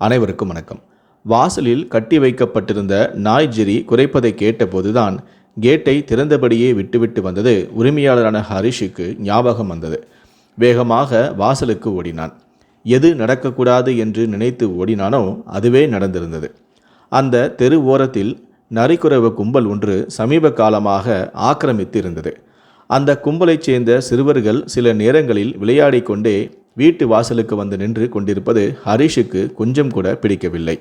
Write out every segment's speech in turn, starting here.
அனைவருக்கும் வணக்கம். வாசலில் கட்டி வைக்கப்பட்டிருந்த நாய் ஜெரி குறைப்பதை கேட்டபோதுதான் கேட்டை திறந்தபடியே விட்டுவிட்டு வந்தது உரிமையாளரான ஹரிஷுக்கு ஞாபகம் வந்தது. வேகமாக வாசலுக்கு ஓடினான். எது நடக்கக்கூடாது என்று நினைத்து ஓடினானோ அதுவே நடந்திருந்தது. அந்த தெரு ஓரத்தில் நரிக்குறவு கும்பல் ஒன்று சமீப காலமாக ஆக்கிரமித்து இருந்தது அந்த கும்பலைச் சேர்ந்த சிறுவர்கள் சில நேரங்களில் விளையாடிக்கொண்டே வீட்டு வாசலுக்கு வந்து நின்று கொண்டிருப்பது ஹரிஷுக்கு கொஞ்சம் கூட பிடிக்கவில்லை.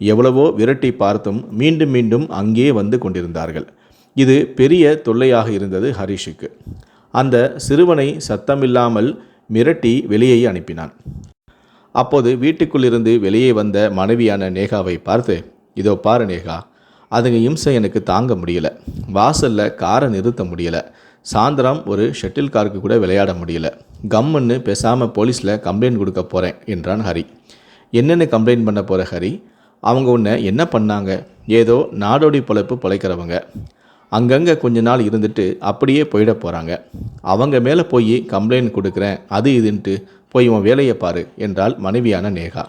எவ்வளவோ விரட்டி பார்த்தும் மீண்டும் மீண்டும் அங்கே வந்து கொண்டிருந்தார்கள். இது பெரிய தொல்லையாக இருந்தது ஹரிஷுக்கு. அந்த சிறுவனை சத்தமில்லாமல் மிரட்டி வெளியே அனுப்பினான். அப்போது வீட்டுக்குள்ளிருந்து வெளியே வந்த மனைவியான நேகாவை பார்த்து இதோ பாரு நேகா அதுங்க இம்சை எனக்கு தாங்க முடியல. வாசலில் காரை நிறுத்த முடியல. சாயந்தரம் ஒரு ஷட்டில் காருக்கு கூட விளையாட முடியல. கம்முன்னு பேசாமல் போலீஸில் கம்ப்ளைண்ட் கொடுக்க போகிறேன் என்றான் ஹரி. என்னென்னு கம்ப்ளைண்ட் பண்ண போகிற ஹரி? அவங்க உன்னை என்ன பண்ணாங்க? ஏதோ நாடோடி பொழைப்பு பொழைக்கிறவங்க. அங்கங்கே கொஞ்ச நாள் இருந்துட்டு அப்படியே போயிட போகிறாங்க அவங்க மேலே போய் கம்ப்ளைண்ட் கொடுக்குறேன் அது இதுன்ட்டு போய் உன் வேலையை பாரு என்றால் மனைவியான நேகா.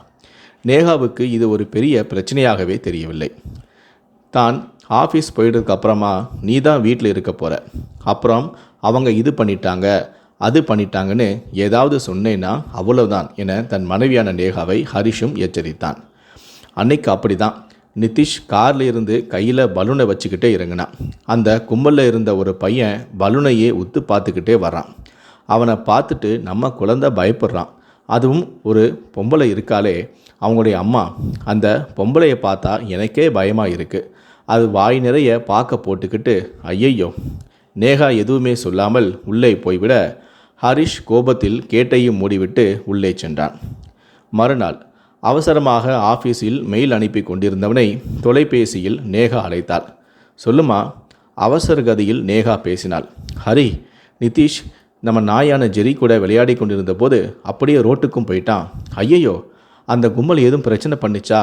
நேகாவுக்கு இது ஒரு பெரிய பிரச்சனையாகவே தெரியவில்லை. தான் ஆஃபீஸ் போயிட்டதுக்கு அப்புறமா நீ தான் வீட்டில் இருக்க போகிற அப்புறம் அவங்க இது பண்ணிட்டாங்க அது பண்ணிட்டாங்கன்னு ஏதாவது சொன்னேன்னா அவ்வளவுதான் என தன் மனைவியான நேகாவை ஹரிஷும் எச்சரித்தான். அன்னைக்கு அப்படி தான் நிதிஷ் கார்ல இருந்து கையில் பலூனை வச்சுக்கிட்டே இறங்கினான். அந்த கும்பலில் இருந்த ஒரு பையன் பலூனையே உத்து பார்த்துக்கிட்டே வரான் அவனை பார்த்துட்டு நம்ம குழந்தை பயப்படுறான். அதுவும் ஒரு பொம்பளை இருக்காலே அவங்களுடைய அம்மா அந்த பொம்பளையை பார்த்தா எனக்கே பயமாக இருக்குது அது வாய் நிறைய பார்க்க போட்டுக்கிட்டு ஐயையோ நேகா எதுவுமே சொல்லாமல் உள்ளே போய்விட ஹரிஷ் கோபத்தில் கேட்டையும் மூடிவிட்டு உள்ளே சென்றான். மறுநாள் அவசரமாக ஆஃபீஸில் மெயில் அனுப்பி கொண்டிருந்தவனை தொலைபேசியில் நேகா அழைத்தாள். சொல்லுமா அவசர கதியில் நேகா பேசினாள். ஹரி நிதிஷ் நம்ம நாயான ஜெரி கூட விளையாடி கொண்டிருந்த போது அப்படியே ரோட்டுக்கும் போயிட்டான். ஐயையோ அந்த கும்பல் ஏதும் பிரச்சனை பண்ணிச்சா?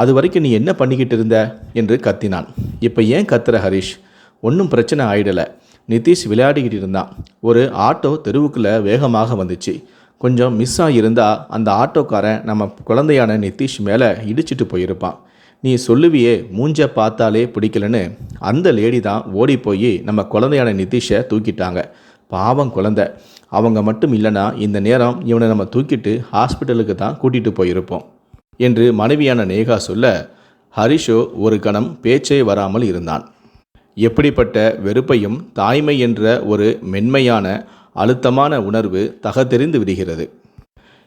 அது வரைக்கும் நீ என்ன பண்ணிக்கிட்டு இருந்த? என்று கத்தினான். இப்போ ஏன் கத்துற ஹரிஷ்? ஒன்றும் பிரச்சனை ஆயிடலை. நிதிஷ் விளையாடிக்கிட்டு இருந்தான். ஒரு ஆட்டோ தெருவுக்குள்ளே வேகமாக வந்துச்சு. கொஞ்சம் மிஸ் ஆகியிருந்தா அந்த ஆட்டோக்காரன் நம்ம குழந்தையான நிதிஷ் மேலே இடிச்சிட்டு போயிருப்பான். நீ சொல்லுவியே மூஞ்ச பார்த்தாலே பிடிக்கலன்னு. அந்த லேடி தான் ஓடி போய் நம்ம குழந்தையான நிதிஷை தூக்கிட்டாங்க. பாவம் குழந்தை. அவங்க மட்டும் இல்லைன்னா இந்த நேரம் இவனை நம்ம தூக்கிட்டு ஹாஸ்பிட்டலுக்கு தான் கூட்டிகிட்டு போயிருப்போம் என்று மனைவியான நேகா சொல்ல ஹரிஷோ ஒரு கணம் பேச்சே வராமல் இருந்தான். எப்படிப்பட்ட வெறுப்பையும் தாய்மை என்ற ஒரு மென்மையான அழுத்தமான உணர்வு தகத்தெறிந்து விடுகிறது.